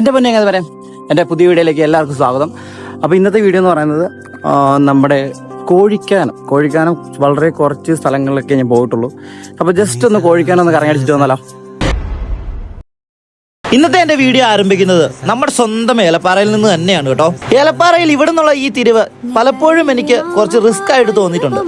എന്റെ പൊന്നെ എങ്ങനെ പറയാം എന്റെ പുതിയ വീഡിയോയിലേക്ക് എല്ലാവർക്കും സ്വാഗതം. അപ്പോൾ ഇന്നത്തെ വീഡിയോ എന്ന് പറയുന്നത് നമ്മുടെ കോഴിക്കാനം. കോഴിക്കാനം വളരെ കുറച്ച് സ്ഥലങ്ങളിലൊക്കെ ഞാൻ പോയിട്ടുള്ളൂ. അപ്പോൾ ജസ്റ്റ് ഒന്ന് കോഴിക്കാനം ഒന്ന് കറങ്ങടിച്ചിട്ട് വന്നാലോ? ഇന്നത്തെ എന്റെ വീഡിയോ ആരംഭിക്കുന്നത് നമ്മുടെ സ്വന്തം ഏലപ്പാറയിൽ നിന്ന് തന്നെയാണ് കേട്ടോ. ഏലപ്പാറയിൽ ഇവിടെ നിന്നുള്ള ഈ തിരിവ് പലപ്പോഴും എനിക്ക് കുറച്ച് റിസ്ക് ആയിട്ട് തോന്നിയിട്ടുണ്ട്.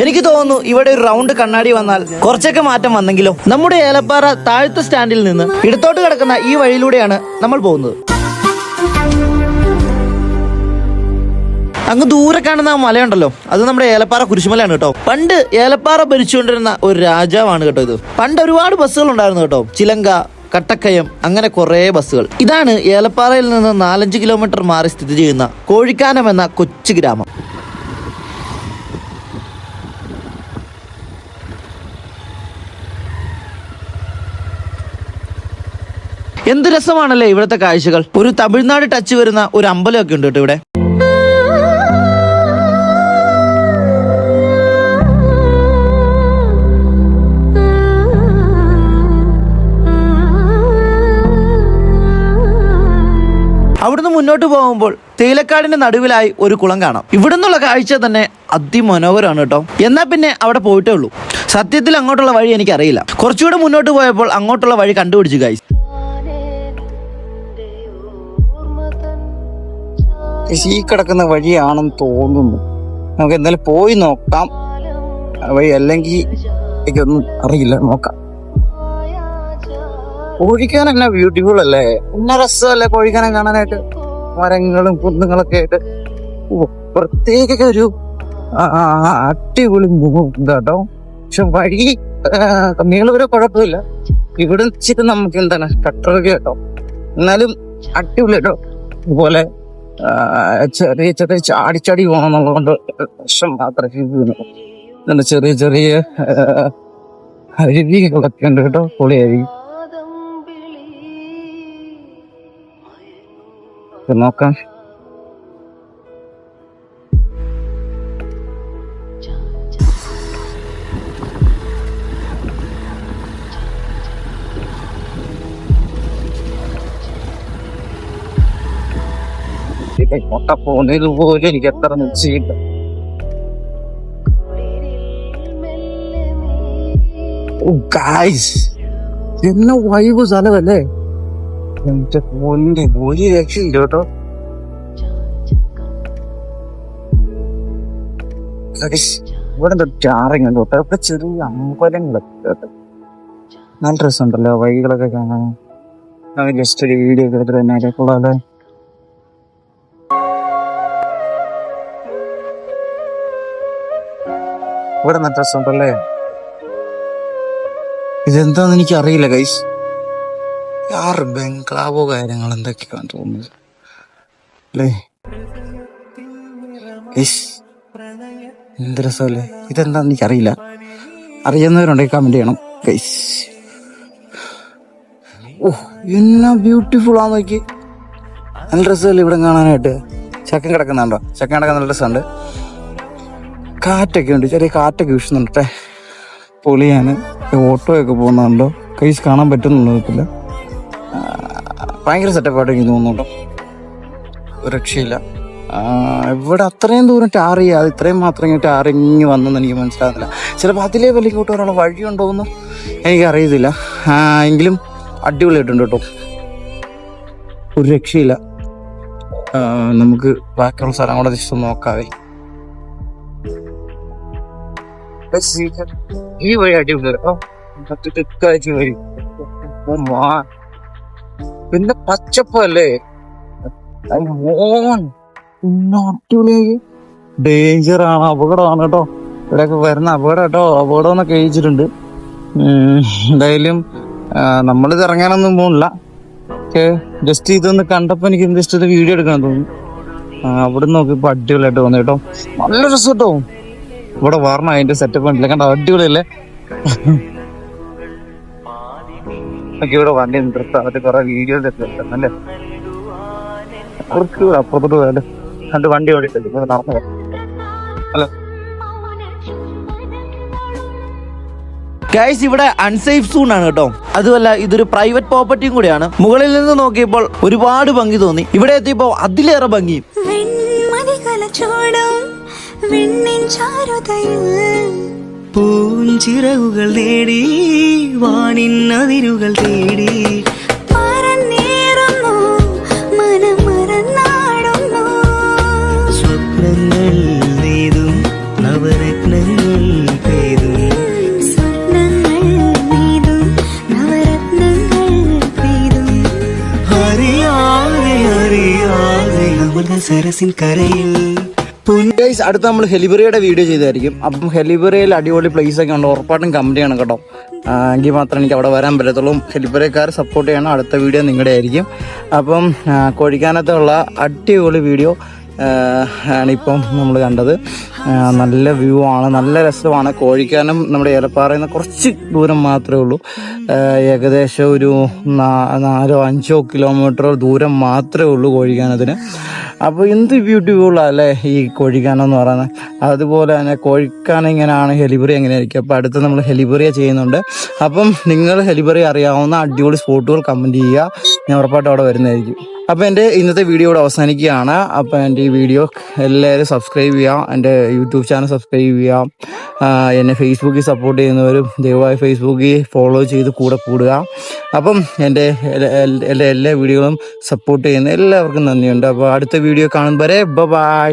എനിക്ക് തോന്നുന്നു ഇവിടെ ഒരു റൗണ്ട് കണ്ണാടി വന്നാൽ കുറച്ചൊക്കെ മാറ്റം വന്നെങ്കിലോ? നമ്മുടെ ഏലപ്പാറ താഴത്തെ സ്റ്റാൻഡിൽ നിന്ന് ഇടത്തോട്ട് കിടക്കുന്ന ഈ വഴിയിലൂടെയാണ് നമ്മൾ പോകുന്നത്. അങ്ങ് ദൂരെ കാണുന്ന ആ മലയുണ്ടല്ലോ. അത് നമ്മുടെ ഏലപ്പാറ കുരിശുമലയാണ് കേട്ടോ. പണ്ട് ഏലപ്പാറ ഭരിച്ചുകൊണ്ടിരുന്ന ഒരു രാജാവാണ് കേട്ടോ ഇത്. പണ്ട് ഒരുപാട് ബസ്സുകൾ ഉണ്ടായിരുന്നു കേട്ടോ. ചിലങ്ക കട്ടക്കയം അങ്ങനെ കുറേ ബസ്സുകൾ. ഇതാണ് ഏലപ്പാറയിൽ നിന്ന് നാലഞ്ച് കിലോമീറ്റർ മാറി സ്ഥിതി ചെയ്യുന്ന കോഴിക്കാനം എന്ന കൊച്ചു ഗ്രാമം. എന്ത് രസമാണല്ലേ ഇവിടുത്തെ കാഴ്ചകൾ? ഒരു തമിഴ്നാട് ടച്ച് വരുന്ന ഒരു അമ്പലമൊക്കെ ഉണ്ട് കേട്ടോ ഇവിടെ. അവിടുന്ന് മുന്നോട്ട് പോകുമ്പോൾ തേയിലക്കാടിന്റെ നടുവിലായി ഒരു കുളം കാണാം. ഇവിടെ നിന്നുള്ള കാഴ്ച തന്നെ അതിമനോഹരമാണ് കേട്ടോ. എന്നാ പിന്നെ അവിടെ പോയിട്ടേ ഉള്ളൂ. സത്യത്തിൽ അങ്ങോട്ടുള്ള വഴി എനിക്കറിയില്ല. കുറച്ചുകൂടെ മുന്നോട്ട് പോയപ്പോൾ അങ്ങോട്ടുള്ള വഴി കണ്ടുപിടിച്ചു ഗൈസ് ഈ കിടക്കുന്ന വഴിയാണെന്ന് തോന്നുന്നു. നമുക്ക് എന്തായാലും പോയി നോക്കാം. വഴി അല്ലെങ്കിൽ എനിക്കൊന്നും അറിയില്ല. നോക്കാം. കോഴിക്കാൻ എന്നാ ബ്യൂട്ടിഫുൾ അല്ലേ? എന്നാ രസമല്ലേ കോഴിക്കാനെ കാണാനായിട്ട്? മരങ്ങളും കുന്നുകളൊക്കെ ആയിട്ട്. പ്രത്യേക ഒരു അടിപൊളി കേട്ടോ പക്ഷെ വഴി നീളവരെ കുഴപ്പമില്ല. ഇവിടെ വെച്ചിട്ട് നമുക്ക് എന്താണ് കട്ടറൊക്കെ കേട്ടോ എന്നാലും അടിപൊളി കേട്ടോ ഇതുപോലെ ചെറിയ ചെറിയ ചാടിച്ചാടി പോകണം പോകണമെന്നുള്ളതുകൊണ്ട് വിഷം മാത്രമേ ഫീൽ എന്നിട്ട് ചെറിയ ചെറിയ അരുവികളൊക്കെ ഉണ്ട് കേട്ടോ പൊളിയായി നോക്കാം. ഇത് പോകുന്നതിൽ പോകുന്നത് പോലും എനിക്ക് എത്ര നിശ്ചയില്ല എന്നെ വൈബ് സ്ഥലമല്ലേ? എന്റെ പൊന്നെ ഒരു രക്ഷയില്ല കേട്ടോ. ഇവിടെ ടാറിങ് ഉണ്ട് കേട്ടോ. ഇവിടെ ചെറിയ അമ്പലങ്ങളൊക്കെ കേട്ടോ നല്ല രസമുണ്ടല്ലോ വഴികളൊക്കെ കാണാൻ. ജസ്റ്റ് ഒരു വീഡിയോ ഒക്കെ എടുത്തിട്ട് തന്നെ കൊള്ളാല്ലേ ഇവിടെ നല്ല രസമുണ്ടല്ലേ? ഇതെന്താന്ന് എനിക്ക് അറിയില്ല ഗൈസ് ആറ് ബംഗ്ലാവോ കാര്യങ്ങൾ എന്തൊക്കെയാണ് തോന്നുന്നത്. അല്ലേ? എന്ത് രസമല്ലേ? ഇതെന്താന്ന് എനിക്കറിയില്ല. അറിയുന്നവരുണ്ടെങ്കിൽ കമന്റ് ചെയ്യണം ഗൈസ് ഓ എന്നാ ബ്യൂട്ടിഫുൾ ആ നോക്കി നല്ല രസമല്ലേ ഇവിടെ കാണാനായിട്ട്? ചക്കൻ കിടക്കുന്നുണ്ടോ? ചക്കൻ കിടക്കാൻ നല്ല രസമുണ്ട്. കാറ്റൊക്കെ ഉണ്ട്. ചെറിയ കാറ്റൊക്കെ വീശുന്നുണ്ട്. പൊളിയാണ് ഓട്ടോയൊക്കെ പോകുന്നുണ്ടോ? കൈസ് കാണാൻ പറ്റുന്നുണ്ടോ ഭയങ്കര സെറ്റപ്പായിട്ട് എനിക്ക് തോന്നുന്നുണ്ടോ? രക്ഷയില്ല. ഇവിടെ അത്രയും ദൂരം ടാർ ചെയ്യാതെ ഇത്രയും മാത്രം ഇങ്ങനെ ഇങ്ങി വന്നെന്ന് എനിക്ക് മനസ്സിലാകുന്നില്ല. ചിലപ്പോൾ അതിലേ വലിയ ഇങ്ങോട്ട് ഒരാളെ വഴിയുണ്ടോയെന്ന് എനിക്ക് അറിയത്തില്ല ആ, എങ്കിലും അടിപൊളിയായിട്ടുണ്ട് കേട്ടോ. ഒരു രക്ഷയില്ല. നമുക്ക് ബാക്കിയുള്ള സ്ഥലം കൂടെ ജസ്റ്റ് നോക്കാവേ. ഈ വഴി അടിപൊളി കേട്ടോ തെക്കാഴ്ച വഴി പിന്നെ പച്ചപ്പല്ലേ? അടിപൊളിയായി. ഡേഞ്ചർ ആണ് അപകടമാണ് കേട്ടോ. ഇവിടെയൊക്കെ വരുന്ന അപകടം കേട്ടോ. അപകടം എന്നൊക്കെ കഴിച്ചിട്ടുണ്ട് എന്തായാലും നമ്മളിത് ഇറങ്ങാനൊന്നും പോണില്ല ഓക്കെ ജസ്റ്റ് ഇതൊന്ന് കണ്ടപ്പോൾ എനിക്ക് ജസ്റ്റ് വീഡിയോ എടുക്കാൻ തോന്നി അവിടെ നോക്കിയപ്പോ അടിപൊളിയായിട്ട് തോന്നി കേട്ടോ. നല്ല രസം കേട്ടോ ഇവിടെ വരണം അതിന്റെ സെറ്റപ്പ് ഉണ്ടല്ലേ കണ്ട അടിപൊളിയല്ലേ? ഇവിടെ വണ്ടി നിർത്താം. കുറെ വീഡിയോസ് അല്ലേ? കുറച്ച് അപ്പുറത്തോട്ട് പോയാലോ? രണ്ട് വണ്ടി ഓടിയിട്ടില്ല ഇപ്പൊ നടന്നു അല്ല. ഹലോ ഗൈസ് ഇവിടെ അൺസേഫ് സൂൺ ആണ് കേട്ടോ. അതുമല്ല ഇതൊരു പ്രൈവറ്റ് പ്രോപ്പർട്ടിയും കൂടിയാണ്. മുകളിൽ നിന്ന് നോക്കിയപ്പോൾ ഒരുപാട് ഭംഗി തോന്നി. ഇവിടെ എത്തിയപ്പോൾ അതിലേറെ ഭംഗി വെൺമതികല ചൂടും. വെണ്ണിൻ ചാരുതയിൽ പൂഞ്ചിറകുകൾ നേടി വാനിൻ അതിരുകൾ തേടി പറന്നേറുന്നു മനം മറന്നാടുന്നു സ്വപ്നങ്ങൾ നെയ്തും നവരത്നങ്ങൾ പെയ്തും സ്വപ്നങ്ങൾ നെയ്തും നവരത്നങ്ങൾ പെയ്തും അറിയാതെ അറിയാതെ അമൃത സരസിൻ കരയിൽ ഗൈസ് അടുത്ത നമ്മൾ ഹെലിബറിയുടെ വീഡിയോ ചെയ്തായിരിക്കും. അപ്പം ഹെലിബറിയിൽ അടിപൊളി പ്ലേസ് ഒക്കെ ഉണ്ട്. ഉറപ്പായിട്ടും കമ്പനിയാണ് കേട്ടോ. ആ, എങ്കിൽ മാത്രമേ എനിക്ക് അവിടെ വരാൻ പറ്റത്തുള്ളൂ. ഹെലിബറിക്കാർ സപ്പോർട്ട് ചെയ്യണം. അടുത്ത വീഡിയോ നിങ്ങളുടെ ആയിരിക്കും. അപ്പം കോഴിക്കാനത്തുള്ള അടിപൊളി വീഡിയോ ആണിപ്പം നമ്മൾ കണ്ടത്. നല്ല വ്യൂ ആണ്. നല്ല രസമാണ്. കോഴിക്കാനം നമ്മുടെ ഏലപ്പാറയിൽ നിന്ന് കുറച്ച് ദൂരം മാത്രമേ ഉള്ളൂ. ഏകദേശം ഒരു നാലോ അഞ്ചോ കിലോമീറ്റർ ദൂരം മാത്രമേ ഉള്ളൂ കോഴിക്കാനത്തിന്. അപ്പോൾ എന്ത് ബ്യൂട്ടിഫുൾ അല്ലേ ഈ കോഴിക്കാനം എന്ന് പറയുന്നത്. അതുപോലെ തന്നെ കോഴിക്കാനം ഇങ്ങനെയാണ് ഹെലിബറി എങ്ങനെയായിരിക്കും? അപ്പോൾ അടുത്ത് നമ്മൾ ഹെലിബറിയ ചെയ്യുന്നുണ്ട്. അപ്പം നിങ്ങൾ ഹെലിബറി അറിയാവുന്ന അടിപൊളി സ്പോട്ടുകൾ കമന്റ് ചെയ്യുക. ഞാൻ ഉറപ്പായിട്ടും അവിടെ വരുന്നതായിരിക്കും. അപ്പോൾ എന്റെ ഇന്നത്തെ വീഡിയോ ഇവിടെ അവസാനിക്കുകയാണ്. അപ്പോൾ എന്റെ ഈ വീഡിയോ എല്ലാവരും സബ്സ്ക്രൈബ് ചെയ്യാം. എന്റെ യൂട്യൂബ് ചാനൽ സബ്സ്ക്രൈബ് ചെയ്യാം. എന്നെ ഫേസ്ബുക്കിൽ സപ്പോർട്ട് ചെയ്യുന്നവരും ദയവായി ഫേസ്ബുക്കിൽ ഫോളോ ചെയ്ത് കൂടെ കൂടുക. അപ്പം എന്റെ എന്റെ എല്ലാ വീഡിയോകളും സപ്പോർട്ട് ചെയ്യുന്ന എല്ലാവർക്കും നന്ദിയുണ്ട്. അപ്പോൾ അടുത്ത വീഡിയോ കാണും വരെ ബൈ